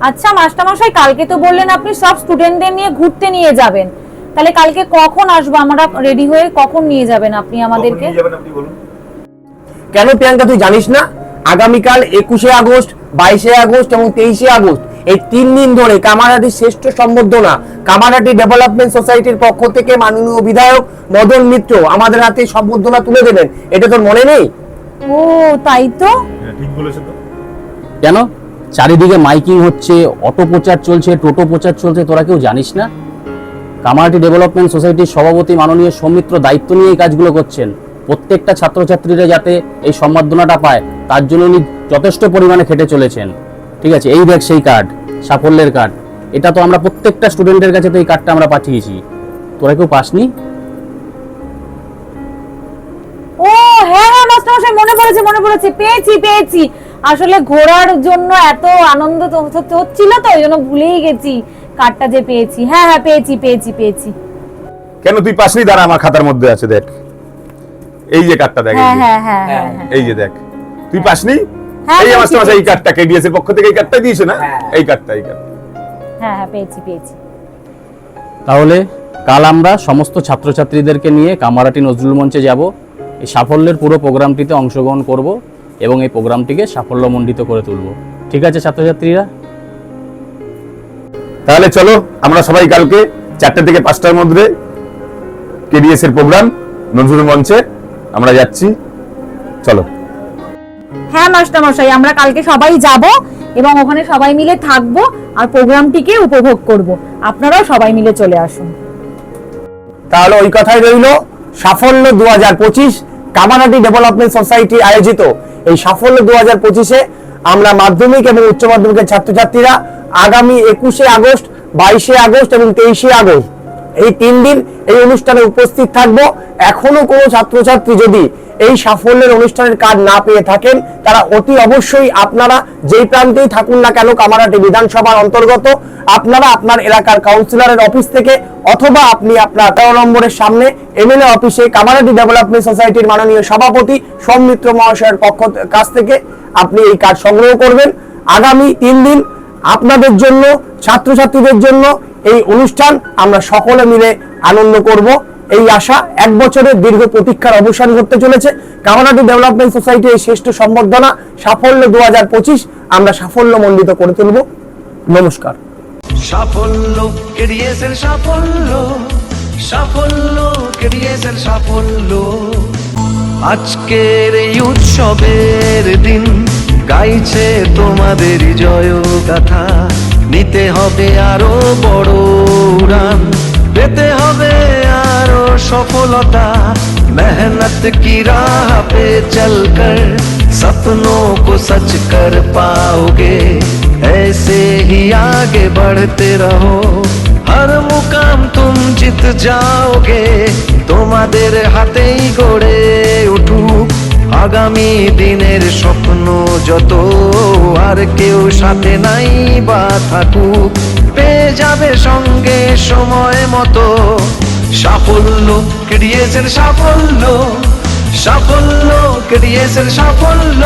আচ্ছা মাস্টারমশাই কালকে তো বললেন আপনি সব স্টুডেন্টদের নিয়ে ঘুরতে নিয়ে যাবেন। তাহলে কালকে কখন আসব? আমরা রেডি হয়ে কখন নিয়ে যাবেন আপনি আমাদেরকে? কখন নিয়ে যাবেন আপনি বলুন। কেন প্রিয়াঙ্কা তুই জানিস না? আগামীকাল একুশে আগস্ট বাইশে আগস্ট এবং তেইশে আগস্ট এই তিন দিন ধরে কামারহাটির শ্রেষ্ঠ সম্বর্ধনা কামারহাটি ডেভেলপমেন্ট সোসাইটির পক্ষ থেকে মাননীয় বিধায়ক মদন মিত্র আমাদের হাতে সম্বর্ধনা তুলে দেবেন। এটা তোর মনে নেই? ও তাই তো? হ্যাঁ ঠিক বলেছেন তো। কেন? চারিদিকে মাইকিং হচ্ছে, অটো প্রচার চলছে, টোটো প্রচার চলছে, তোরা কেউ জানিস না? কামারহাটি ডেভেলপমেন্ট সোসাইটির সভাপতি মাননীয় সৌমিত্র দায়িত্ব নিয়ে এই কাজগুলো করছেন। প্রত্যেকটা ছাত্রছাত্রীরা যাতে এই সম্বর্ধনাটা পায়, তার জন্য উনি যথেষ্ট পরিমাণে খেটে চলেছেন। ঠিক আছে, এই দেখ সেই কার্ড সাফল্যের কার্ড এটা তো আমরা প্রত্যেকটা স্টুডেন্টের কাছে তো এই কার্ডটা আমরা পাঠিয়েছি। তোরা কেউ পাসনি? ও হ্যাঁ হ্যাঁ মাস্টারমশাই, মনে পড়েছে মনে পড়েছে। পেয়েছি পেয়েছি। আসলে ঘোরার জন্য এত আনন্দ হচ্ছিল তো ওই জন্য ভুলেই গেছি। কার্ডটা যে পেয়েছি। হ্যাঁ হ্যাঁ পেয়েছি পেয়েছি পেয়েছি। কেন তুই পাসনি দাঁড়া আমার খাতার মধ্যে আছে দেখ। এই যে কার্ডটা দেখ এই হ্যাঁ যে। হ্যাঁ হ্যাঁ হ্যাঁ হ্যাঁ। এই যে দেখ। তুই পাসনি হ্যাঁ, এই মাস্টার মাসে এই কার্ডটা কেডিএস এর পক্ষ থেকে এই কার্ডটা দিয়েছে না? এই কার্ডটা এই কার্ড হ্যাঁ হ্যাঁ পেয়েছি পেয়েছি। তাহলে কাল আমরা সমস্ত ছাত্রছাত্রীদেরকে নিয়ে কামারাটি নজরুল মঞ্চে যাব। এই সাফল্যের পুরো প্রোগ্রামটিতে অংশগ্রহণ করব। এবং এই প্রোগ্রামটিকে সাফল্যমণ্ডিত করে তুলব। ঠিক আছে ছাত্রছাত্রীরা? তাহলে চলো আমরা সবাই কালকে চারটে থেকে পাঁচটার মধ্যে কেডিএস এর প্রোগ্রাম নজরুল মঞ্চে আমরা যাচ্ছি। চলো। হ্যাঁ মাস্টারমশাই আমরা কালকে সবাই যাব এবং ওখানে সবাই মিলে থাকব আর প্রোগ্রামটিকে উপভোগ করব। আপনারাও সবাই মিলে চলে আসুন। তাহলে ওই কথাই রইল সাফল্য দু হাজার পঁচিশ কামানাটি ডেভেলপমেন্ট সোসাইটি আয়োজিত এই সাফল্য দু হাজার পঁচিশে আমরা মাধ্যমিক এবং উচ্চ মাধ্যমিকের ছাত্রছাত্রীরা আগামী একুশে আগস্ট, বাইশে আগস্ট এবং তেইশে আগস্ট এই তিন দিন এই অনুষ্ঠানে উপস্থিত থাকব। এখনও কোনো ছাত্রছাত্রী যদি এই সাফল্যের অনুষ্ঠানের কার্ড না পেয়ে থাকেন, তারা অতি অবশ্যই আপনারা যেই প্রান্তেই থাকুন না কেন কামারহাটি বিধানসভার অন্তর্গত, আপনারা আপনার এলাকার কাউন্সিলরের অফিস থেকে অথবা আপনি আপনার তেরো নম্বরের সামনে এমএলএ অফিসে কামারহাটি ডেভেলপমেন্ট সোসাইটির মাননীয় সভাপতি সৌমিত্র মহাশয়ের পক্ষ কাছ থেকে আপনি এই কার্ড সংগ্রহ করবেন। আগামী তিন দিন আপনাদের জন্য, ছাত্রছাত্রীদের জন্য এই অনুষ্ঠান আমরা সকলে মিলে আনন্দ করব। এই আশা এক বছরের দীর্ঘ প্রতীক্ষার অবসান ঘটতে চলেছে। কামারহাটি ডেভেলপমেন্ট সোসাইটি এই শ্রেষ্ঠ সম্বর্ধনা সাফল্য দু হাজার পঁচিশ আমরা সাফল্য মণ্ডিত করে তুলব। নমস্কার। সাফল্য কেডিএসের সাফল্য সাফল্য কেডিএসের সাফল্য। আজকের এই উৎসবের দিন গাইছে তোমাদের জয় গাথা নিতে হবে আরও বড় সফলতা मेहनत की राह पे चलकर सपनों को सच कर पाओगे ऐसे ही आगे बढ़ते रहो हर मुकाम तुम জিত যাওগে তোমাদের হাতেই গড়ে উঠুক আগামী দিনের স্বপ্ন যত আর কেউ সাথে নাই বা থাকুক পেয়ে যাবে সঙ্গে সময় মতো সাফল্য কেড়িয়েছেন সাফল্য সাফল্য কেড়িয়েছেন সাফল্য।